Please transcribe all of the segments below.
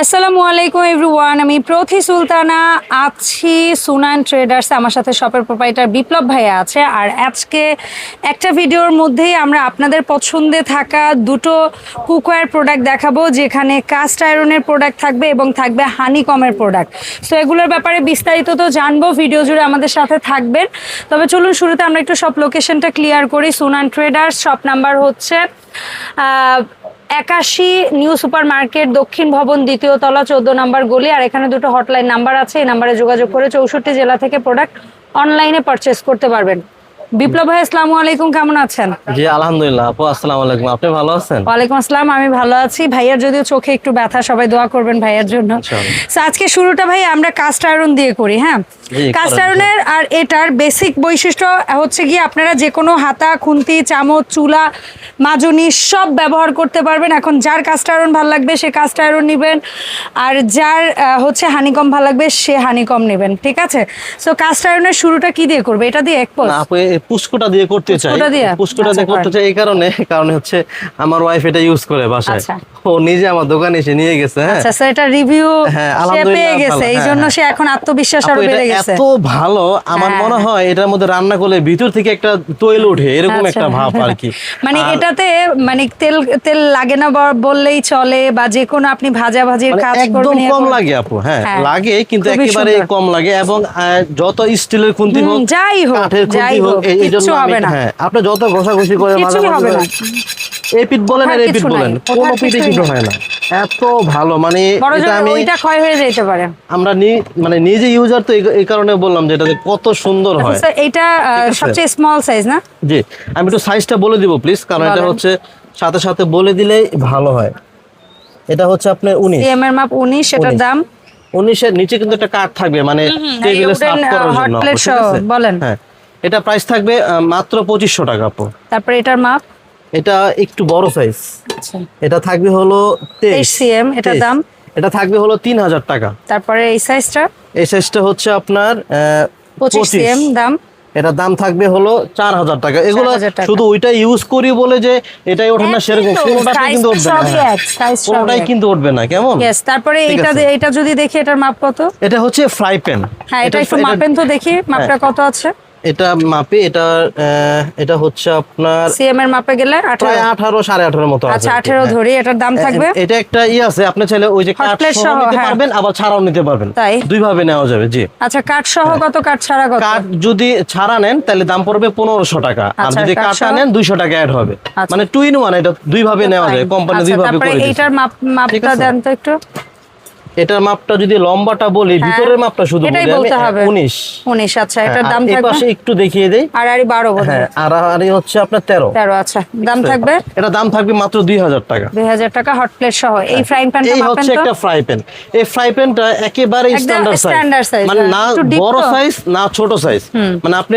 আসসালামু আলাইকুম এভরিওয়ান, আমি প্রথি সুলতানা, আছি সুনান ট্রেডার্স, আমার সাথে শপের প্রোপাইটার বিপ্লব ভাইয়া আছে। আর আজকে একটা ভিডিওর মধ্যেই আমরা আপনাদের পছন্দে থাকা দুটো কুকওয়্যার প্রোডাক্ট দেখাবো, যেখানে কাস্ট আয়রনের প্রোডাক্ট থাকবে এবং থাকবে হানিকমের প্রোডাক্ট। সো এগুলোর ব্যাপারে বিস্তারিত তো জানব, ভিডিও জুড়ে আমাদের সাথে থাকবেন। তবে চলুন শুরুতে আমরা একটু সব লোকেশনটা ক্লিয়ার করি। সুনান ট্রেডার্স শপ নাম্বার হচ্ছে একাশি নিউ সুপার মার্কেট দক্ষিণ ভবন, দ্বিতীয় তলা, চোদ্দ নাম্বার গলি, আর এখানে দুটো হটলাইন নাম্বার আছে। এই নাম্বারে যোগাযোগ করে চৌষট্টি জেলা থেকে প্রোডাক্ট অনলাইনে পারচেস করতে পারবেন। বিপ্লব ভাই আসসালামু আলাইকুম কেমন আছেন? জি আলহামদুলিল্লাহ আপু আসসালামু আলাইকুম। আপনি ভালো আছেন? ওয়ালাইকুম আসসালাম আমি ভালো আছি। ভাইয়ার যদিও চোখে একটু ব্যথা সবাই দোয়া করবেন ভাইয়ার জন্য। So, আজকে শুরুটা ভাই আমরা কাস্ট আয়রন দিয়ে করি হ্যাঁ? কাস্ট আয়রনের আর এটার বেসিক বৈশিষ্ট্য হচ্ছে কি আপনারা যে কোনো হাতা খুন্তি চামচ চুলা মাজুনি সব ব্যবহার করতে পারবেন। এখন যার কাস্ট আয়রন ভালো লাগবে সে কাস্ট আয়রন নেবেন। আর যার হচ্ছে হানিকম ভালো লাগবে সে হানিকম নেবেন ঠিক আছে? সো কাস্ট আয়রনের শুরুটা কি দিয়ে করবে? এটা দিয়ে এক পোস্ট পুস্কুটা দিয়ে করতে চাই। পুস্কুটা দিয়ে? আচ্ছা, করতে চাই এই কারণে কারণ হচ্ছে আমার ওয়াইফ এটা ইউজ করে বাসায়। আচ্ছা। ও নিজে আমার দোকানে এসে নিয়ে গেছে হ্যাঁ। আচ্ছা স্যার এটা রিভিউ হ্যাঁ, সে পেয়ে গেছে। এই হ্যাঁ, জন্য। সে এখন আত্মবিশ্বাস আরও বেড়ে গেছে। এত ভালো আমার মনে হ্যাঁ। এটার মধ্যে রান্না করলে ভিতর থেকে একটা তৈল ওঠে এরকম আচ্ছা। একটা ভাব আর কি। মানে এটাতে মানে তেল তেল লাগে না বললেই চলে বা যে কোনো আপনি ভাজা ভাজির মানে কাজ একদম কম লাগে আপু হ্যাঁ লাগে কিন্তু একেবারে কম লাগে এবং যত স্টিলের খুন্তি হোক যাই হোক, কাঠের খুন্তি হোক। হবে না। হ্যাঁ আপনি যত ঘষাঘষি করে কিছুই মাঝামাঝি এই পিঠ বলেন আর এই পিঠ বলেন কোনো পিঠে কিছু হয় না। এত ভালো মানে এটা আমি ওইটা ক্ষয় হয়ে যেতে পারে। আমরা মানে নিজে ইউজার তো এই- এই কারণে বললাম যে এটাতে কত সুন্দর হয়। স্যার এইটা সবচেয়ে স্মল সাইজ না? জি আমি একটু সাইজটা বলে দিব প্লিজ কারণ এটা হচ্ছে সাথে সাথে বলে দিলে ভালো হয়। এটা হচ্ছে আপনার উনিশ। সিএম এর মাপ 19 সেটার 19 দাম? উনিশের নিচে কিন্তু একটা কাঠ থাকবে মানে টেবিলে wooden, করার জন্য? বলেন। হ্যাঁ। এটা প্রাইস থাকবে মাত্র পঁচিশশো টাকা আপু। তারপরে এটার মাপ? এটা একটু বড় সাইজ আচ্ছা। এটা থাকবে হলো 23 cm, এটার দাম? এটা থাকবে হলো তিন হাজার টাকা। তারপরে এই সাইজটা এই সাইজটা হচ্ছে আপনার 25 সিএম দাম? এটার দাম থাকবে হলো চার হাজার টাকা। এগুলো 4,000 শুধু ওইটা ইউজ করি বলে যে এটাই ওঠে না সেরকম তো, কিন্তু উঠবে না। হ্যাঁ। কোনোটাই কিন্তু উঠবে না কেমন? তারপরে আছে। এইটা যদি দেখি এটার মাপ কত? এটা হচ্ছে ফ্রাই প্যান হ্যাঁ এটা একটু মাপেন তো দেখি মাপটা কত আছে? এটা মাপে এটা এটা হচ্ছে আপনার সিএম এর মাপে গেলে প্রায় 18 আঠারো সাড়ে আঠারো মতো আছে আচ্ছা 18 হ্যাঁ। ধরি এটার দাম থাকবে এটা একটা ই আছে আপনি চাইলে ওই যে plate সহ নিতে হ্যাঁ। পারবেন আবার ছাড়াও নিতে পারবেন তাই? দুই ভাবে নেওয়া যাবে জি আচ্ছা কাঠ সহ কত কাঠ ছাড়া কত কাঠ যদি ছাড়া নেন তাহলে দাম পড়বে পনেরোশো টাকা আর আচ্ছা, যদি সহ? নেন দুইশো টাকা অ্যাড হবে আচ্ছা। মানে টু ইন ওয়ান এটা দুই ভাবে নেওয়া যায় কোম্পানি দুই ভাবে তারপরে করে দিয়েছে। এইটার মাপ মাপটা দেন তো একটু এটার মাপটা যদি লম্বাটা বলি ভিতরের মাপটা শুধু হ্যাঁ। এটাই বলি আমি বলতে হবে। উনিশ। 19 আচ্ছা এটার দাম এই থাকবে? পাশে একটু দেখিয়ে দেই। আর আরই 12 বোধ হ্যাঁ আর আর হচ্ছে আপনার তেরো। 13 আচ্ছা দাম থাকবে? এটা দাম থাকবে মাত্র দুই হাজার টাকা। 2000 টাকা হট প্লেট সহ। এই ফ্রাইং প্যানটা হ্যাঁ। এই হচ্ছে একটা ফ্রাই প্যান এই ফ্রাই প্যানটা একেবারে স্ট্যান্ডার্ড সাইজ মানে হ্যাঁ। না বড় সাইজ না ছোট সাইজ মানে আপনি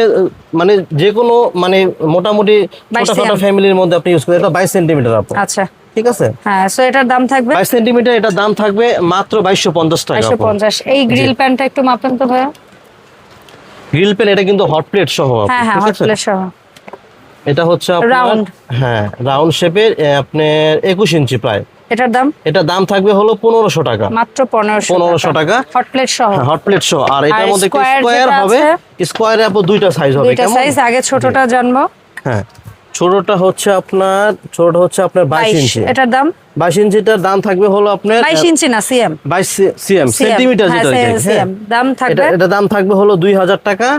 মানে যে কোনো মানে মোটামুটি 22 ছোটখাটো cm ফ্যামিলির মধ্যে আপনি ইউজ করেন এটা বাইশ সেন্টিমিটার আপু আচ্ছা। ঠিক আছে? হ্যাঁ সো এটার দাম থাকবে বাইশ সেন্টিমিটার এটার দাম থাকবে মাত্র বাইশশো পঞ্চাশ টাকা আপু। 250 এই গ্রিল প্যানটা একটু মাপেন তো ভাইয়া। গ্রিল প্যান এটা কিন্তু হট প্লেট সহ হ্যাঁ হ্যাঁ হট প্লেট সহ। এটা হচ্ছে আপনার। হ্যাঁ রাউন্ড শেপের আপনার একুশ ইঞ্চি প্রায়। এটার দাম? এটা দাম থাকবে হলো পনেরোশো টাকা। মাত্র 1500 1500 টাকা। হট প্লেট সহ। হট প্লেট সহ। আর এটার মধ্যে স্কোয়ার হবে? স্কোয়ারে আপু দুইটা সাইজ হবে দুইটা সাইজ আগে ছোটটা জানব হ্যাঁ। ছোটটা হচ্ছে আপনার ছোটটা হচ্ছে আপনার বাইশ 22 ইঞ্চি। এটার দাম? বাইশ ইঞ্চিটার দাম থাকবে হলো আপনার 22 ইঞ্চি না সিএম। বাইশ সিএম সেন্টিমিটার যেটা হ্যাঁ। সিএম। দাম থাকবে? এটা দাম থাকবে হলো দুই হাজার টাকা।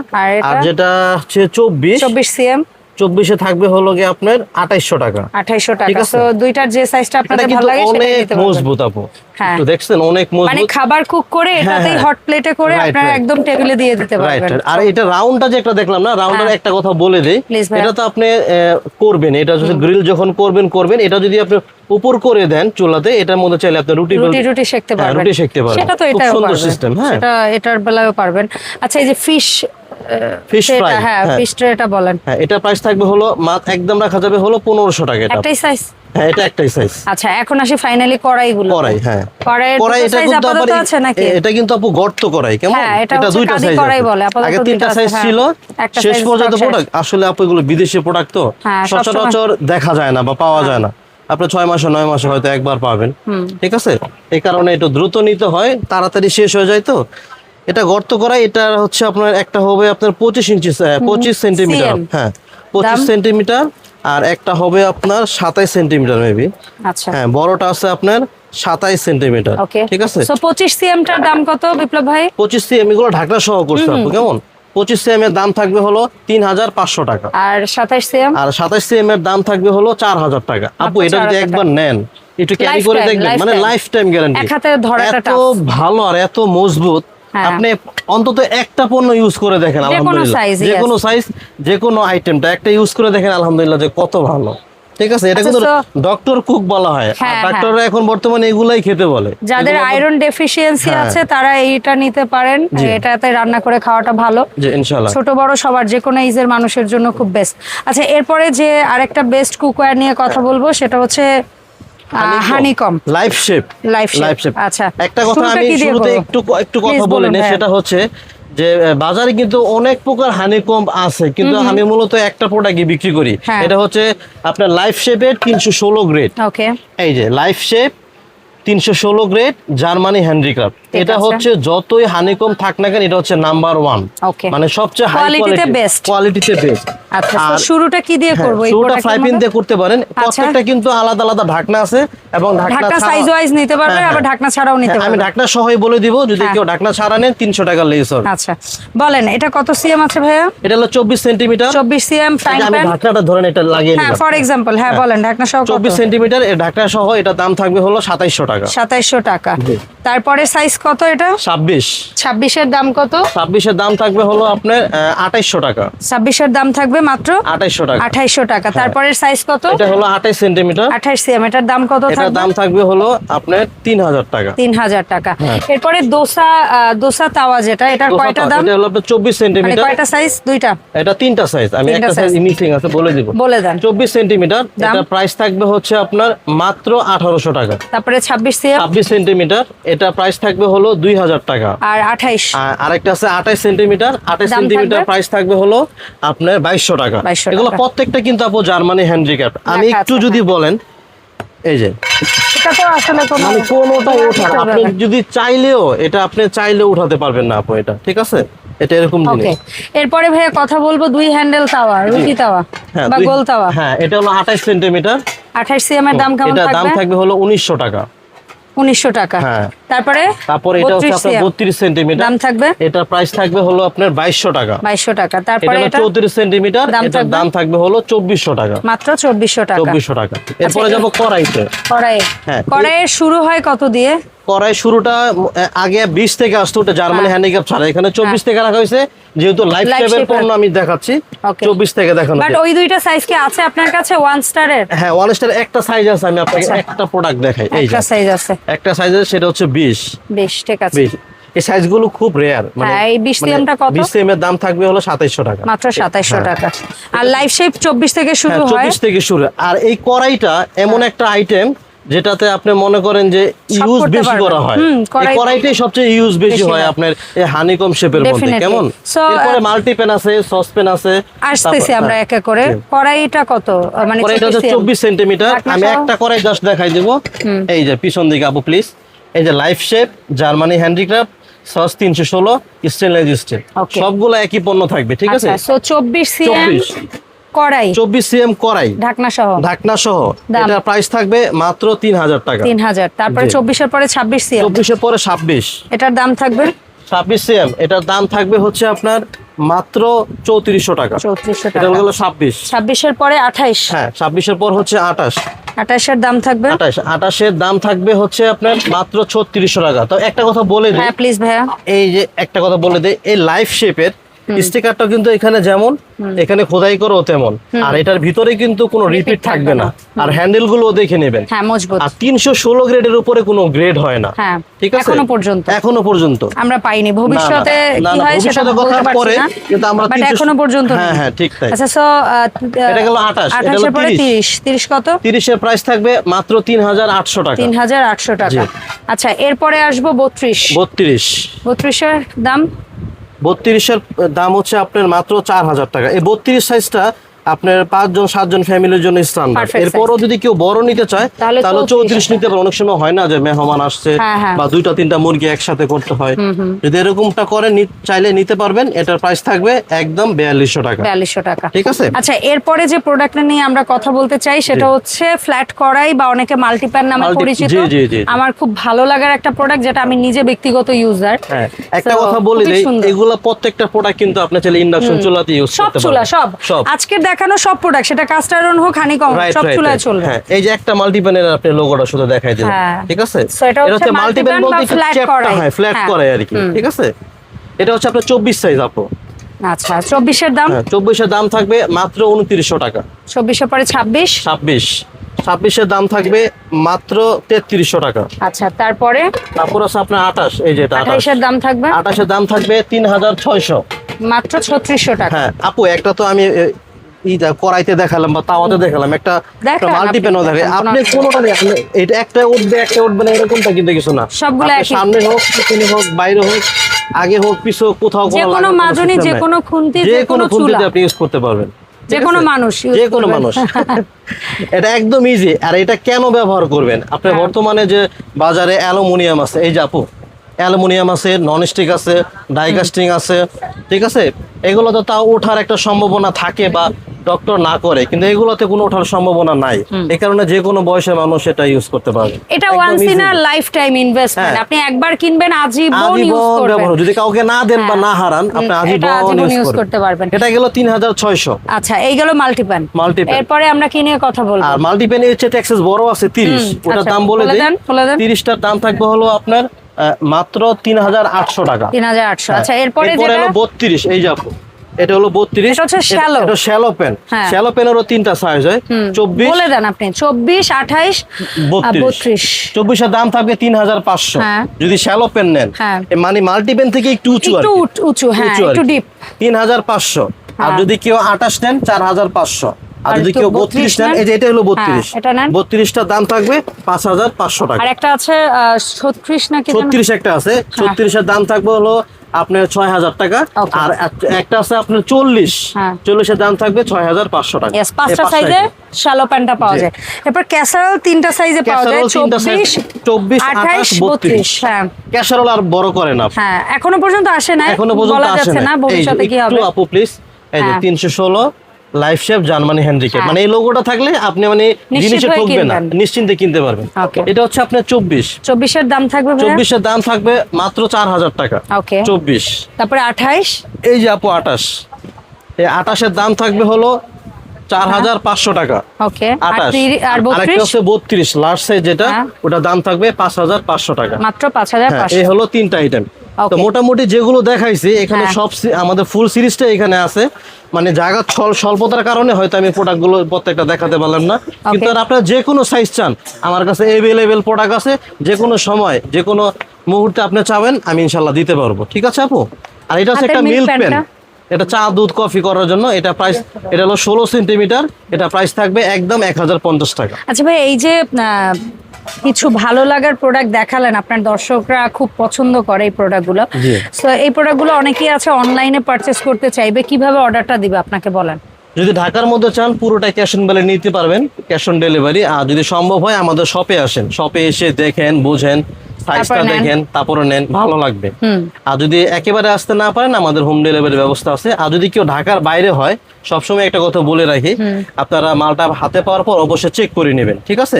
আর যেটা হচ্ছে চব্বিশ। 24 সিএম। চব্বিশে থাকবে হলো গিয়ে আপনার আঠাইশশো টাকা। 2800 ঠিক টাকা তো দুইটার যে সাইজটা আপনাদের ভালো লাগে সেটা অনেক মজবুত আপু। হ্যাঁ। একটু দেখছেন অনেক মজবুত। মানে খাবার কুক করে এটাতেই হ্যাঁ। হট প্লেটে করে আপনারা একদম টেবিলে দিয়ে দিতে পারবেন। আর এটা রাউন্ডটা যে একটা দেখলাম না রাউন্ডের হ্যাঁ। একটা কথা বলে দেই। এটা তো আপনি করবেন। এটা যদি গ্রিল যখন করবেন করবেন এটা যদি আপনি উপর করে দেন চুলাতে এটার মধ্যে চাইলে আপনি রুটি রুটি রুটি শিখতে হ্যাঁ, পারবেন। রুটি সেঁকতে পারবেন। সেটা তো এটা সুন্দর system, হ্যাঁ। সেটা এটার বেলায়ও পারবেন। আচ্ছা এই যে ফিশ Fish fry, হ্যাঁ হ্যাঁ। ফিশ এটা বলেন। হ্যাঁ এটা প্রাইস থাকবে হলো মাত্র একদম রাখা যাবে হলো পনেরোশো টাকা এটা। একটাই সাইজ হ্যাঁ এটা একটাই সাইজ আচ্ছা এখন আসি ফাইনালি কড়াইগুলো। কড়াই হ্যাঁ। কড়াইয়ের কড়াই এটা কিন্তু আপাতত আছে নাকি? এটা কিন্তু আপু গর্ত কড়াই কেমন? হ্যাঁ, এটা দুইটা সাইজ কড়াই বলে, আপাতত আগে তিনটা সাইজ হ্যাঁ। ছিল শেষ পর্যন্ত প্রোডাক্ট আসলে আপু এগুলো বিদেশি প্রোডাক্ট তো হ্যাঁ, সচরাচর দেখা যায় না বা পাওয়া যায় না। আপনার ছয় মাসে নয় মাসে হয়তো একবার পাবেন। ঠিক আছে? এই কারণে একটু দ্রুত নিতে হয় তাড়াতাড়ি শেষ হয়ে যায় তো। এটা গর্ত করা এটা হচ্ছে আপনার একটা হবে আপনার পঁচিশ ইঞ্চি পঁচিশ সেন্টিমিটার। হ্যাঁ পঁচিশ সেন্টিমিটার আর একটা হবে আপনার সাতাইশ সেন্টিমিটার মেবি আচ্ছা। হ্যাঁ বড়টা আছে আপনার সাতাইশ সেন্টিমিটার ঠিক আছে? পঁচিশ সিএমটার দাম কত বিপ্লব ভাই? পঁচিশ সিএম এগুলো ঢাকনা সহ করছে আপু কেমন? পঁচিশ সিএম এর দাম থাকবে হলো তিন হাজার পাঁচশো টাকা। আর সাতাইশ সিএম? আর সাতাশ সিএম এর দাম থাকবে হলো চার হাজার টাকা। আপু এটা যদি একবার নেন একটু ক্যারি করে দেখবেন মানে লাইফ টাইম গ্যারান্টি এত ভালো আর এত মজবুত। আপনি অন্তত একটা পণ্য ইউজ করে দেখেন আলহামদুলিল্লাহ। যে কোনো সাইজ যে কোনো আইটেমটা একটা ইউজ করে দেখেন আলহামদুলিল্লাহ যে কত ভালো। ঠিক আছে? এটা আচ্ছা, কিন্তু ডক্টর কুক বলা হয়। হ্যাঁ, হ্যাঁ। ডক্টররা এখন বর্তমানে এগুলাই খেতে বলে। যাদের আয়রন ডেফিসিয়েন্সি হ্যাঁ। আছে তারা এইটা নিতে পারেন। এটাতে রান্না করে খাওয়াটা ভালো। ইনশাআল্লাহ। ছোট বড় সবার যে কোনো এজের মানুষের জন্য খুব বেস্ট আচ্ছা এরপরে যে আরেকটা বেস্ট কুকওয়্যার নিয়ে কথা বলব সেটা হচ্ছে honeycomb life shape life shape আচ্ছা। একটা কথা আমি শুরুতে একটু একটু কথা বলে নিই হ্যাঁ। সেটা হচ্ছে যে বাজারে কিন্তু অনেক প্রকার হানিকম আছে কিন্তু আমি মূলত একটা প্রোডাক্টই বিক্রি করি। হ্যাঁ। এটা হচ্ছে আপনার লাইফ শেপের তিনশো ষোলো গ্রেড এই যে লাইফ শেপ তিনশো ষোলো গ্রেড জার্মানি হ্যান্ডিক্রাফট এটা হচ্ছে যতই হানিকম থাক না কেন এটা হচ্ছে নাম্বার ওয়ান। মানে সবচেয়ে হাই Quality তে কোয়ালিটিতে বেস্ট আচ্ছা শুরুটা কি দিয়ে করব শুরুটা ফ্রাই প্যান দিয়ে করতে পারেন। আচ্ছা। প্রত্যেকটা কিন্তু আলাদা আলাদা ঢাকনা আছে। এবং ঢাকনা সাইজ ওয়াইজ নিতে পারবে হ্যাঁ, আবার হ্যাঁ। ঢাকনা ছাড়াও নিতে হ্যাঁ, আমি ঢাকনা সহই বলে দিব যদি হ্যাঁ। কেউ ঢাকনা ছাড়া নেন তিনশো টাকা লেস হবে। আচ্ছা বলেন এটা কত সিএম আছে ভাইয়া? এটা হলো চব্বিশ সেন্টিমিটার চব্বিশ সিএম ফ্রাইং আমি ঢাকনাটা ধরেন এটা লাগিয়ে হ্যাঁ নিলাম। ফর এক্সাম্পল হ্যাঁ বলেন ঢাকনা সহ কত? চব্বিশ সেন্টিমিটার এর ঢাকনা সহ এটা দাম থাকবে হলো সাতাইশশো টাকা। সাতাইশশো টাকা। তারপরে সাইজ কত এটা? ছাব্বিশ। ছাব্বিশের দাম কত? ছাব্বিশের দাম থাকবে হলো আপনার আঠাইশশো টাকা। ছাব্বিশের দাম থাকবে মাত্র আঠাইশশো টাকা। আঠাইশো টাকা। তারপরের সাইজ কত? এটা হলো আঠাইশ সেন্টিমিটার আঠাইশ সিএম এটার দাম কত এটার দাম থাকবে হলো আপনার তিন হাজার টাকা। তিন হাজার টাকা। হ্যাঁ। এরপরে দোসা দোসা তাওয়া যেটা এটার কয়টা দাম? এটা হলো আপনার চব্বিশ মানে সেন্টিমিটার। কয়টা সাইজ দুইটা। এটা তিনটা সাইজ আমি একটা সাইজ মিসিং আছে বলে দিব। বলে দেন। এটা প্রাইস থাকবে হচ্ছে আপনার মাত্র আঠারোশো টাকা। তারপরে ছাব্বিশ ছাব্বিশ সেন্টিমিটার এটা প্রাইস থাকবে হলো দুই হাজার টাকা। আর আঠাইশ? আর আরেকটা আছে আঠাইশ সেন্টিমিটার আঠাইশ দাম সেন্টিমিটার প্রাইস থাকবে হলো আপনার বাইশশো টাকা। এগুলো প্রত্যেকটা কিন্তু আপু জার্মানি হ্যান্ডিক্যাপ আমি একটু যদি বলেন এই যে। এটা তো আসলে কোনো মানে কোনোটাই ওঠার আপনি যদি চাইলেও এটা আপনি চাইলেও উঠাতে পারবেন না আপু এটা ঠিক আছে? এটা এরকম ওকে জিনিস। এরপরে ভাইয়া কথা বলব দুই হ্যান্ডেল তাওয়া রুটি তাওয়া হ্যাঁ বা গোল তাওয়া। হ্যাঁ এটা হলো আঠাইশ সেন্টিমিটার। আঠাইশ সিএম এর দাম কেমন এটা দাম থাকবে? থাকবে হলো উনিশশো টাকা। উনিশশো টাকা। হ্যাঁ। তারপরে তারপর এটা হচ্ছে আপনার CM বত্রিশ সেন্টিমিটার দাম থাকবে? এটার প্রাইস থাকবে হলো আপনার বাইশশো টাকা। বাইশশো টাকা। তারপরে এটা? চৌত্রিশ সেন্টিমিটার দাম এটার থাকবে? দাম থাকবে হলো চব্বিশশো টাকা। মাত্র চব্বিশশো টাকা। চব্বিশশো টাকা। এরপরে আচ্ছা, যাব কড়াইতে। কড়াই হ্যাঁ। কড়াইয়ের শুরু হয় কত দিয়ে? কড়াই শুরুটা আগে বিশ থেকে আসতো ওটা জার্মানি হ্যাঁ। হ্যান্ডিক্যাপ ছাড়া। এখানে চব্বিশ থেকে রাখা হয়েছে যেহেতু লাইফ শেপের পণ্য আমি দেখাচ্ছি। Okay. চব্বিশ থেকে দেখানো বাট ওই দুইটা সাইজ কি আছে আপনার কাছে? ওয়ান স্টারের হ্যাঁ ওয়ান স্টার একটা সাইজ আছে আমি আপনাকে আচ্ছা। একটা প্রোডাক্ট দেখাই। এই যে। একটা সাইজ আছে। একটা সাইজ আছে সেটা হচ্ছে বিশ। বেশ ঠিক আছে। এই সাইজগুলো খুব রেয়ার হ্যাঁ, এই 20 CM কত? বিশ সিএম এর দাম থাকবে হলো সাতাইশশো টাকা। মাত্র সাতাইশশো হ্যাঁ। টাকা। আর লাইফ শেপ চব্বিশ থেকে শুরু হ্যাঁ হয়। চব্বিশ থেকে শুরু। আর এই কড়াইটা এমন একটা আইটেম যেটাতে আপনি মনে করেন যে ইউজ বেশি করা হয়। এই কড়াইটাই সবচেয়ে ইউজ বেশি হয়। আপনার এই হানিকম শেপের মধ্যে। কেমন? এরপরে মাল্টিপ্যান আছে সসপ্যান আছে আসতেছি আমরা হ্যাঁ, একে করে। কড়াইটা কত? মানে কড়াইটা 24 চব্বিশ সেন্টিমিটার আমি একটা কড়াই জাস্ট দেখাই দেবো। এই যে পিছন দিকে আপু প্লিজ এই যে লাইফ শেপ জার্মানি হ্যান্ডিক্রাফট সস তিনশো ষোলো স্টেনলেস স্টিল সবগুলো একই পণ্য থাকবে ঠিক আছে? আচ্ছা সো চব্বিশ চব্বিশ। কড়াই। চব্বিশ সিএম কড়াই। ঢাকনা সহ ঢাকনা সহ? এটার প্রাইস থাকবে মাত্র তিন হাজার টাকা। তিন হাজার। তারপরে জি। চব্বিশের পরে ছাব্বিশ সিএম। চব্বিশের পরে ছাব্বিশ। এটার দাম থাকবে? ছাব্বিশ সিএম। এটার দাম থাকবে হচ্ছে আপনার মাত্র চৌত্রিশশো টাকা। চৌত্রিশশো টাকা। হলো ছাব্বিশ। ছাব্বিশের পরে আঠাইশ। হ্যাঁ ছাব্বিশের পর হচ্ছে আঠাশ। আঠাশের দাম থাকবে? আঠাশ। আঠাশের দাম থাকবে হচ্ছে আপনার মাত্র ছত্রিশশো টাকা। তো একটা কথা বলে দিই। হ্যাঁ প্লিজ ভাইয়া। এই যে একটা কথা বলে দিই এই লাইফ শেপের স্টিকারটা কিন্তু এখানে যেমন এখানে খোদাই করো তেমন। আর এটার ভিতরে কিন্তু কোনো রিপিট থাকবে না। আর হ্যান্ডেলগুলো দেখে নেবেন। হ্যাঁ আর তিনশো ষোলো গ্রেডের উপরে কোনো গ্রেড হয় না। হ্যাঁ ঠিক আছে? এখনও পর্যন্ত। এখনও পর্যন্ত। আমরা পাইনি। ভবিষ্যতে কি হয় সেটা বলতে পারছি না। কিন্তু আমরা এখনও পর্যন্ত হ্যাঁ, হ্যাঁ, ঠিক তাই। আচ্ছা সো এটা গেল 28, এটা হলো আঠাশের পরে 30 তিরিশ তিরিশ কত? প্রাইস থাকবে মাত্র তিন হাজার আটশো টাকা। তিন হাজার আটশো টাকা। আচ্ছা এরপরে আসব বত্রিশ। বত্রিশ। বত্রিশের দাম? বত্রিশের দাম হচ্ছে আপনার মাত্র চার হাজার টাকা। এই বত্রিশ সাইজটা আপনার পাঁচজন সাতজন ফ্যামিলির জন্য Perfect এরপরও যদি কেউ বড় নিতে চায় তাহলে তাহলে 34 চৌত্রিশ নিতে পারে। অনেক সময় হয় না যে মেহমান আসছে হ্যাঁ, হ্যাঁ। বা দুইটা তিনটা মুরগি একসাথে করতে হয়। যদি এরকমটা করে চাইলে নিতে পারবেন। এটার প্রাইস থাকবে একদম বিয়াল্লিশশো টাকা। বিয়াল্লিশশো টাকা। ঠিক আছে? আচ্ছা এরপরে যে প্রোডাক্টটা নিয়ে আমরা কথা বলতে চাই সেটা হচ্ছে ফ্ল্যাট করাই বা অনেকে মাল্টিপ্যান নামে পরিচিত। আমার খুব ভালো লাগার একটা প্রোডাক্ট যেটা আমি নিজে ব্যক্তিগত ইউজার হ্যাঁ একটা কথা বলি এগুলা প্রত্যেকটা প্রোডাক্ট কিন্তু আপনি চাইলে ইন্ডাকশন চুলাতে ইউজ সব করতে চুলা পারবেন। সব। সব। আজকের দেখানো সব প্রোডাক্ট সেটা কাস্ট আয়রন হোক হানিকম রাইট সব চুলায় চলবে। হ্যাঁ এই যে একটা মাল্টিপ্যানের আপনি লোগোটা শুধু দেখাই দিলেন হ্যাঁ। ঠিক আছে? এটা হচ্ছে মাল্টিপ্যান multipan বলতে চ্যাপ্টা। হয় ফ্ল্যাট। করে আর কি ঠিক আছে? এটা হচ্ছে আপনার চব্বিশ সাইজ আপু। আচ্ছা চব্বিশের দাম? হ্যাঁ চব্বিশের দাম থাকবে মাত্র টাকা। চব্বিশের পরে ছাব্বিশ? ছাব্বিশ। ছাব্বিশের দাম থাকবে মাত্র তেত্রিশশো টাকা। আচ্ছা তারপরে? তারপর আছে আপনার আঠাশ এই যে এটা আঠাশ। দাম থাকবে? আঠাশের দাম থাকবে তিন হাজার ছয়শো। মাত্র ছত্রিশশো টাকা। হ্যাঁ আপু একটা তো আমি কড়াইতে দেখালাম বা তাওয়াতে দেখালাম। একটা আপনি। দেখান, এটা একটা উঠবে একটা উঠবে না এরকমটা কিন্তু কিছু না। সবগুলো সামনে হোক পিছনে হোক বাইরে হোক আগে হোক পিছু কোথাও যে কোনো মাজনি, যে কোনো খুন্তি, যে যে কোনো কোনো খুন্তিতে আপনি ইউজ করতে পারবেন। যে কোনো মানুষ যে কোনো মানুষ। এটা একদম ইজি আর এটা কেন ব্যবহার করবেন? আপনি হ্যাঁ। বর্তমানে যে বাজারে অ্যালুমিনিয়াম আছে এই যে আপু অ্যালুমিনিয়াম আছে নন স্টিক আছে ডাইকাস্টিং আছে ঠিক আছে? এগুলো তো তাও ওঠার একটা সম্ভাবনা থাকে বা ডক্টর না করে কিন্তু এগুলোতে কোনো ওঠার সম্ভাবনা নাই। এই কারণে যে কোনো বয়সের মানুষ এটা ইউজ করতে পারবে। এটা once in a lifetime investment হ্যাঁ। আপনি একবার কিনবেন আজীবন ইউজ করবেন। যদি কাউকে না দেন বা হ্যাঁ। না হারান আপনি আজীবন ইউজ করতে পারবেন। এটা গেল তিন হাজার ছয়শো। আচ্ছা এই গেল মাল্টিপ্যান Multipan। এরপরে আমরা কি নিয়ে কথা বলব? আর মাল্টিপেন এর চেয়ে ট্যাক্সেস বড় আছে তিরিশ। হুম, ওটার আচ্ছা, দাম বলে দেন, বলে দেন। তিরিশটার দাম থাকবে হলো আপনার মাত্র তিন হাজার আটশো টাকা। তিন হাজার আটশো। আচ্ছা এরপরে যেটা? হলো বত্রিশ এই যে আপু। এটা হলো বত্রিশ এটা হচ্ছে। এটা শ্যালো পেন হ্যাঁ। শ্যালো পেনেরও তিনটা সাইজ হয় চব্বিশ বলে দেন আপনি চব্বিশ আঠাইশ বত্রিশ বত্রিশ চব্বিশের দাম থাকবে তিন হাজার পাঁচশো হ্যাঁ। যদি শ্যালো পেন নেন হ্যাঁ। মানে মাল্টিপেন থেকে একটু উঁচু আর একটু উঁচু হ্যাঁ একটু ডিপ তিন হাজার পাঁচশো আর হ্যাঁ। যদি কেউ আঠাশ নেন চার হাজার পাঁচশো আর আর যদি কেউ 32 বত্রিশ নেন? এই যে এটা হলো বত্রিশ হ্যাঁ, এটা নেন। দাম থাকবে পাঁচ হাজার পাঁচশো টাকা আর একটা আছে ছত্রিশ নাকি যেন? ছত্রিশ একটা আছে ছত্রিশের দাম থাকবে হলো আপনার ছয় হাজার টাকা আর একটা আছে আপনার চল্লিশ। হ্যাঁ। চল্লিশের দাম থাকবে ছয় হাজার পাঁচশো টাকা। পাঁচটা সাইজে। শ্যালো প্যান্টটা পাওয়া যায়। এরপর ক্যাসারল তিনটা সাইজে পাওয়া যায় চব্বিশ চব্বিশ আঠাশ বত্রিশ। হ্যাঁ। ক্যাসারোল আর বড় করে না। হ্যাঁ এখনও পর্যন্ত আসে না এখনও পর্যন্ত আসে না ভবিষ্যতে কি হবে? আপু প্লিজ এই যে হ্যাঁ। তিনশো ষোলো লাইফ শেপ জার্মানি হ্যান্ডিক্যাপ হ্যাঁ। মানে এই লোগোটা থাকলে আপনি মানে জিনিসে ঠকবেন না। নিশ্চিন্তে কিনতে পারবেন। এটা হচ্ছে আপনার চব্বিশ। চব্বিশের দাম থাকবে? চব্বিশের দাম থাকবে মাত্র চার হাজার টাকা। চব্বিশ। তারপরে আঠাইশ? এই যে আপু আঠাশ। এই আঠাশের দাম থাকবে হলো চার হাজার পাঁচশো টাকা। বত্রিশ? লাস্ট সাইজ যেটা হ্যাঁ। ওটা দাম থাকবে পাঁচ হাজার পাঁচশো টাকা। মাত্র পাঁচ হাজার হ্যাঁ, এই হলো তিনটা আইটেম তো মোটামুটি যেগুলো দেখাইছি এখানে হ্যাঁ। সব আমাদের ফুল সিরিজটা এখানে আছে। মানে জায়গা স্বল্পতার কারণে হয়তো আমি প্রোডাক্টগুলো প্রত্যেকটা দেখাতে পারলাম না। কিন্তু আপনারা যে কোনো সাইজ চান আমার কাছে এভেলেবেল প্রোডাক্ট আছে। যে কোনো সময় যে কোনো মুহূর্তে আপনি চাবেন আমি ইনশাল্লাহ দিতে পারব। ঠিক আছে আপু? আর এটা হচ্ছে একটা মিল্ক pan পেন টা? এটা চা দুধ কফি করার জন্য এটা প্রাইস এটা হলো ষোলো সেন্টিমিটার এটা প্রাইস থাকবে একদম এক হাজার পঞ্চাশ টাকা। আচ্ছা ভাই এই যে কিছু ভালো লাগার প্রোডাক্ট দেখালেন আপনার দর্শকরা খুব পছন্দ করে এই প্রোডাক্টগুলো। সো এই প্রোডাক্টগুলো অনেকেই আছে অনলাইনে পারচেস করতে চাইবে কীভাবে অর্ডারটা দিবে আপনাকে বলেন? যদি ঢাকার মধ্যে চান পুরোটা ক্যাশ অন বেলে নিতে পারবেন ক্যাশ অন ডেলিভারি আর যদি সম্ভব হয় আমাদের শপে আসেন। শপে এসে দেখেন বুঝেন সাইজটা দেখেন তারপরে নেন ভালো লাগবে। আর যদি একেবারে আসতে না পারেন আমাদের হোম ডেলিভারি ব্যবস্থা আছে। আর যদি কেউ ঢাকার বাইরে হয় সবসময় একটা কথা বলে রাখি আপনারা মালটা হাতে পাওয়ার পর অবশ্যই চেক করে নেবেন ঠিক আছে?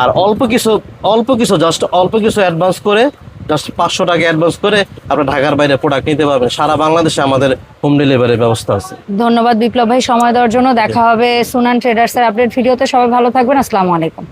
আর অল্প কিছু অল্প কিছু জাস্ট অল্প কিছু অ্যাডভান্স করে জাস্ট পাঁচশো টাকা অ্যাডভান্স করে আপনার ঢাকার বাইরে প্রোডাক্ট নিতে পারবেন। সারা বাংলাদেশে আমাদের হোম ডেলিভারির ব্যবস্থা আছে। ধন্যবাদ বিপ্লব ভাই সময় দেওয়ার জন্য। দেখা হবে সুনান ট্রেডার্সের আপডেট ভিডিওতে। সবাই ভালো থাকবেন। আসসালামু আলাইকুম।